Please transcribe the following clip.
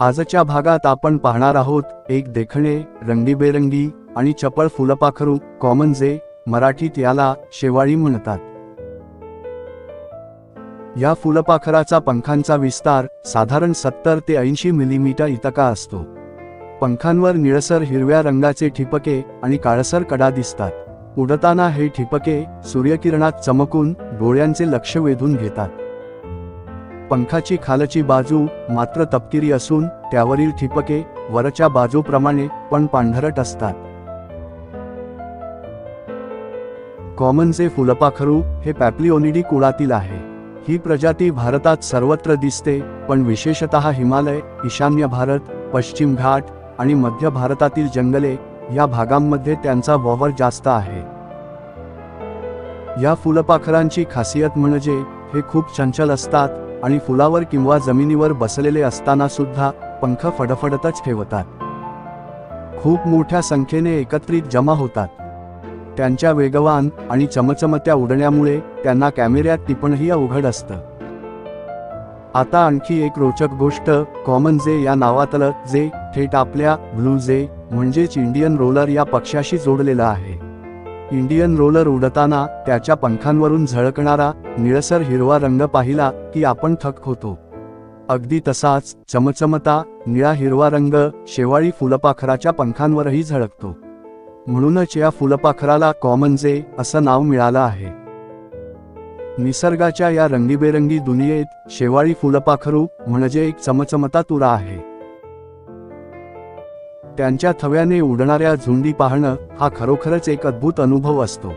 आजच्या भागात आपण पाहणार आहोत एक देखणे रंगीबेरंगी आणि चपळ फुलपाखरू कॉमन जे मराठीत याला शेवाळी म्हणतात. या फुलपाखराचा पंखांचा विस्तार साधारण सत्तर ते ऐंशी मिलीमीटर इतका असतो. पंखांवर निळसर हिरव्या रंगाचे ठिपके आणि काळसर कडा दिसतात. उडताना हे ठिपके सूर्यकिरणात चमकून डोळ्यांचे लक्ष वेधून घेतात. पंखाची खालची बाजू मात्र तपकिरी असून त्यावरील ठिपके वरच्या बाजूप्रमाणे पण पांढरट असतात. कॉमनचे फुलपाखरू हे पॅप्लिओनिडी कुळातील आहे. ही प्रजाती भारतात सर्वत्र दिसते पण विशेषतः हिमालय ईशान्य भारत पश्चिम घाट आणि मध्य भारतातील जंगले या भागांमध्ये त्यांचा वावर जास्त आहे. या फुलपाखरांची खासियत म्हणजे हे खूप चंचल असतात आणि फुलावर किंवा जमिनीवर बसलेले असताना सुद्धा पंख फडफडतच ठेवतात. खूप मोठ्या संख्येने एकत्रित जमा होतात. त्यांच्या वेगवान आणि चमचमत्या उडण्यामुळे त्यांना कॅमेऱ्यात टिपणही अवघड असतं. आता आणखी एक रोचक गोष्ट कॉमन जे या नावातलं जे थेट आपल्या ब्लू जे म्हणजेच इंडियन रोलर या पक्षाशी जोडलेलं आहे. इंडियन रोलर उडताना त्याच्या पंखांवरून झळकणारा निळसर हिरवा रंग पाहिला की आपण थक होतो. अगदी तसाच चमचमता निळा हिरवा रंग शेवाळी फुलपाखराच्या पंखांवरही झळकतो. म्हणूनच या फुलपाखराला कॉमन जे असं नाव मिळालं आहे. निसर्गाच्या या रंगीबेरंगी दुनियेत शेवाळी फुलपाखरू म्हणजे एक चमचमता तुरा आहे. त्यांच्या थव्याने उडणाऱ्या झुंडी पाहणं हा खरोखरच एक अद्भुत अनुभव असतो.